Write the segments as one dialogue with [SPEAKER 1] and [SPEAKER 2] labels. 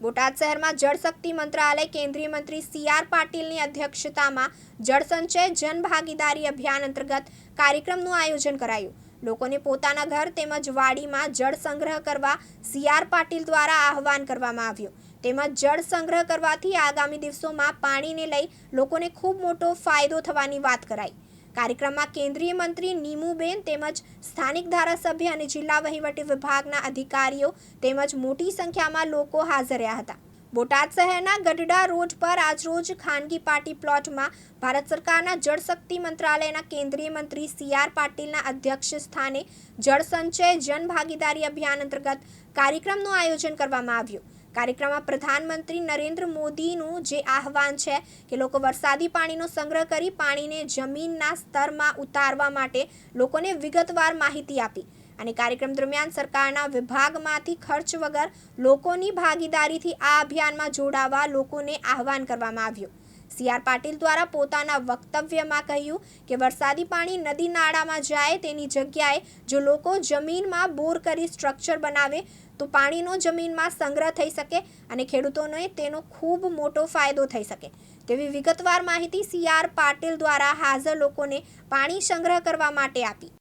[SPEAKER 1] બોટાદ શહેરમાં જળશક્તિ મંત્રાલય કેન્દ્રીય મંત્રી સી આર પાટીલની અધ્યક્ષતામાં જળસંચય જનભાગીદારી અભિયાન અંતર્ગત કાર્યક્રમનું આયોજન કરાયું. લોકોને પોતાના ઘર તેમજ વાડીમાં જળ સંગ્રહ કરવા સી આર પાટીલ દ્વારા આહવાન કરવામાં આવ્યું. તેમજ જળ સંગ્રહ કરવાથી આગામી દિવસોમાં પાણીને લઈ લોકોને ખૂબ મોટો ફાયદો થવાની વાત કરાઈ. કાર્યક્રમમાં કેન્દ્રીય મંત્રી નીમુબેન તેમજ સ્થાનિક ધારાસભ્ય અને જિલ્લા વહીવટી વિભાગના અધિકારીઓ તેમજ મોટી સંખ્યામાં લોકો હાજર રહ્યા હતા. બોટાદ શહેરના ગઢડા રોડ પર આજરોજ ખાનગી પાર્ટી પ્લોટમાં ભારત સરકારના જળશક્તિ મંત્રાલયના કેન્દ્રીય મંત્રી સી આર પાટીલના અધ્યક્ષ સ્થાને જળસંચય જનભાગીદારી અભિયાન અંતર્ગત કાર્યક્રમનું આયોજન કરવામાં આવ્યું. કાર્યક્રમમાં પ્રધાનમંત્રી નરેન્દ્ર મોદીનું જે આહવાન છે કે લોકો વરસાદી પાણીનો સંગ્રહ કરી પાણીને જમીનના સ્તરમાં ઉતારવા માટે લોકોને વિગતવાર માહિતી આપી. અને કાર્યક્રમ દરમિયાન સરકારના વિભાગમાંથી ખર્ચ વગર લોકોની ભાગીદારીથી આ અભિયાનમાં જોડાવા લોકોને આહવાન કરવામાં આવ્યું. સી આર પાટીલ દ્વારા પોતાના વક્તવ્યમાં કહ્યું કે વરસાદી પાણી નદી નાળામાં જાય તેની જગ્યાએ જો લોકો જમીનમાં બોર કરી સ્ટ્રક્ચર બનાવે, તો પાણીનો જમીનમાં સંગ્રહ થઈ શકે અને ખેડૂતોને તેનો ખૂબ મોટો ફાયદો થઈ શકે. તેવી વિગતવાર માહિતી સી આર પાટીલ દ્વારા હાજર લોકોને પાણી સંગ્રહ કરવા માટે આપી.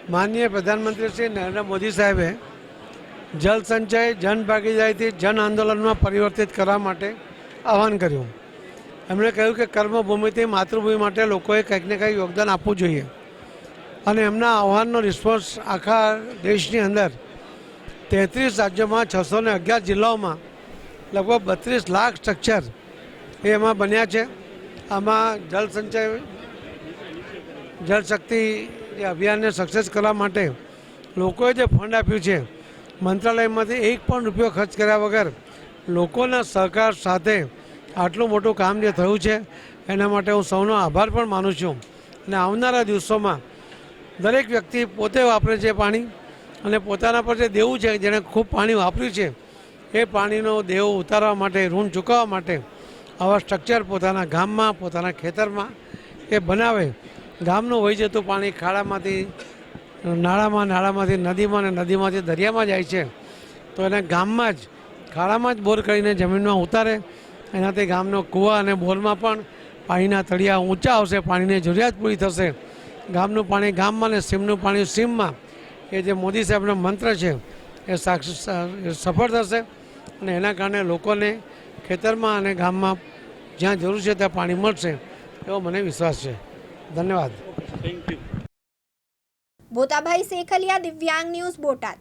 [SPEAKER 2] માનનીય પ્રધાનમંત્રી શ્રી નરેન્દ્ર મોદી સાહેબે જળ સંચય, જન ભાગીદારીથી જન આંદોલનમાં પરિવર્તિત કરવા માટે આહવાન કર્યું. એમણે કહ્યું કે કર્મભૂમિથી માતૃભૂમિ માટે લોકોએ કંઈક ને કંઈક યોગદાન આપવું જોઈએ. અને એમના આહવાનનો રિસ્પોન્સ આખા દેશની અંદર તેત્રીસ રાજ્યોમાં છસો ને અગિયાર જિલ્લાઓમાં લગભગ બત્રીસ લાખ સ્ટ્રક્ચર એ એમાં બન્યા છે. આમાં જળ સંચય જળશક્તિ જે અભિયાનને સક્સેસ કરવા માટે લોકોએ જે ફંડ આપ્યું છે, મંત્રાલયમાંથી એક પણ રૂપિયો ખર્ચ કર્યા વગર લોકોના સહકાર સાથે આટલું મોટું કામ જે થયું છે, એના માટે હું સૌનો આભાર પણ માનું છું. અને આવનારા દિવસોમાં દરેક વ્યક્તિ પોતે વાપરે છે પાણી અને પોતાના પર જે દેવું છે, જેણે ખૂબ પાણી વાપર્યું છે, એ પાણીનો દેવો ઉતારવા માટે, ઋણ ચૂકવવા માટે આવા સ્ટ્રક્ચર પોતાના ગામમાં, પોતાના ખેતરમાં એ બનાવે. ગામનું વહી જતું પાણી ખાડામાંથી, નાળામાં, નાળામાંથી, નદીમાં અને નદીમાંથી દરિયામાં જાય છે, તો એને ગામમાં જ, ખાડામાં જ બોર કરીને જમીનમાં ઉતારે એનાથી ગામનો કૂવા અને બોરમાં પણ પાણીના તળિયા ઊંચા આવશે પાણીની જરૂરિયાત પૂરી થશે. ગામનું પાણી ગામમાં અને સીમનું પાણી સીમમાં. એ જે મોદી સાહેબનો મંત્ર છે એ સાક્ષ સફળ થશે અને એના કારણે લોકોને ખેતરમાં અને ગામમાં જ્યાં જરૂર છે ત્યાં પાણી મળશે એવો મને વિશ્વાસ છે. ધન્યવાદ.
[SPEAKER 1] બોતાભાઈ શેખલિયા દિવ્યાંગ ન્યૂઝ બોટાદ.